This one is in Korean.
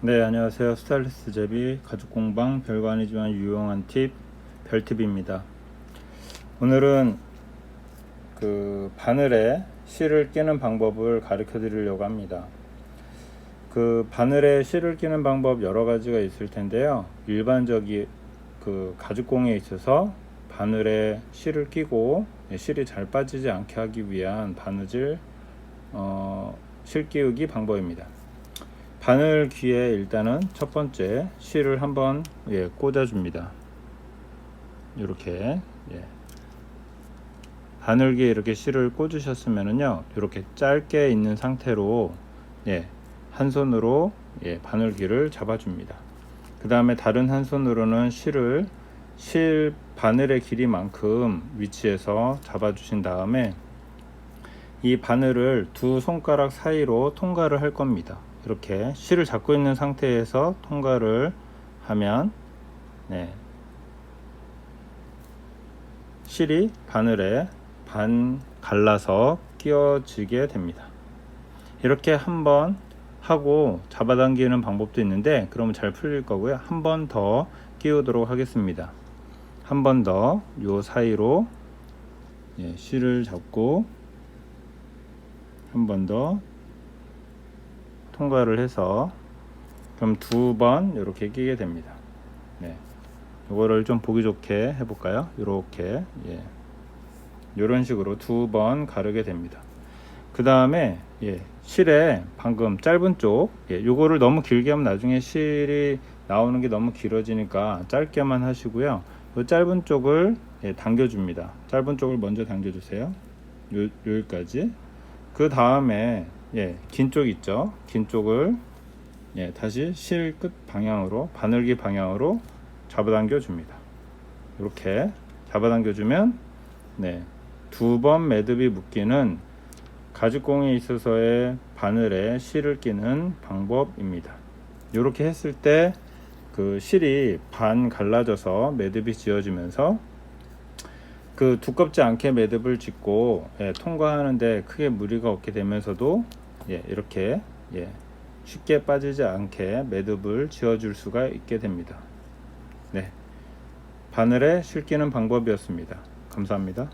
네, 안녕하세요. 스타일리스트 제비 가죽공방 별거 아니지만 유용한 팁 별팁입니다. 오늘은 그 바늘에 실을 끼는 방법을 가르쳐 드리려고 합니다. 그 바늘에 실을 끼는 방법 여러 가지가 있을 텐데요. 일반적인 그 가죽공에 있어서 바늘에 실을 끼고 실이 잘 빠지지 않게 하기 위한 바느질 어, 실 끼우기 방법입니다. 바늘 귀에 일단은 첫 번째 실을 한번 예, 꽂아줍니다. 이렇게 예. 바늘 귀에 이렇게 실을 꽂으셨으면은요, 이렇게 짧게 있는 상태로 예, 한 손으로 예, 바늘 귀를 잡아줍니다. 그 다음에 다른 한 손으로는 실을 실 바늘의 길이만큼 위치에서 잡아주신 다음에 이 바늘을 두 손가락 사이로 통과를 할 겁니다. 이렇게 실을 잡고 있는 상태에서 통과를 하면 네. 실이 바늘에 반 갈라서 끼워지게 됩니다. 이렇게 한번 하고 잡아당기는 방법도 있는데 그러면 잘 풀릴 거고요. 한 번 더 끼우도록 하겠습니다. 한 번 더 요 사이로 예, 실을 잡고 한 번 더 통과를 해서 그럼 두 번 이렇게 끼게 됩니다. 네. 이거를 좀 보기 좋게 해볼까요? 이렇게 예. 이런 식으로 두 번 가르게 됩니다. 그 다음에 예, 실에 방금 짧은 쪽, 예, 요거를 너무 길게 하면 나중에 실이 나오는 게 너무 길어지니까 짧게만 하시고요. 요 짧은 쪽을 예, 당겨줍니다. 짧은 쪽을 먼저 당겨주세요. 요, 여기까지. 그 다음에 예, 긴 쪽 있죠? 긴 쪽을 예, 다시 실 끝 방향으로 바늘기 방향으로 잡아당겨 줍니다. 이렇게 잡아당겨 주면 네, 두 번 매듭이 묶이는 가죽공에 있어서의 바늘에 실을 끼는 방법입니다. 이렇게 했을 때 그 실이 반 갈라져서 매듭이 지어지면서 그 두껍지 않게 매듭을 짓고 예, 통과하는데 크게 무리가 없게 되면서도 예, 이렇게 예, 쉽게 빠지지 않게 매듭을 지어줄 수가 있게 됩니다. 네, 바늘에 실기는 방법이었습니다. 감사합니다.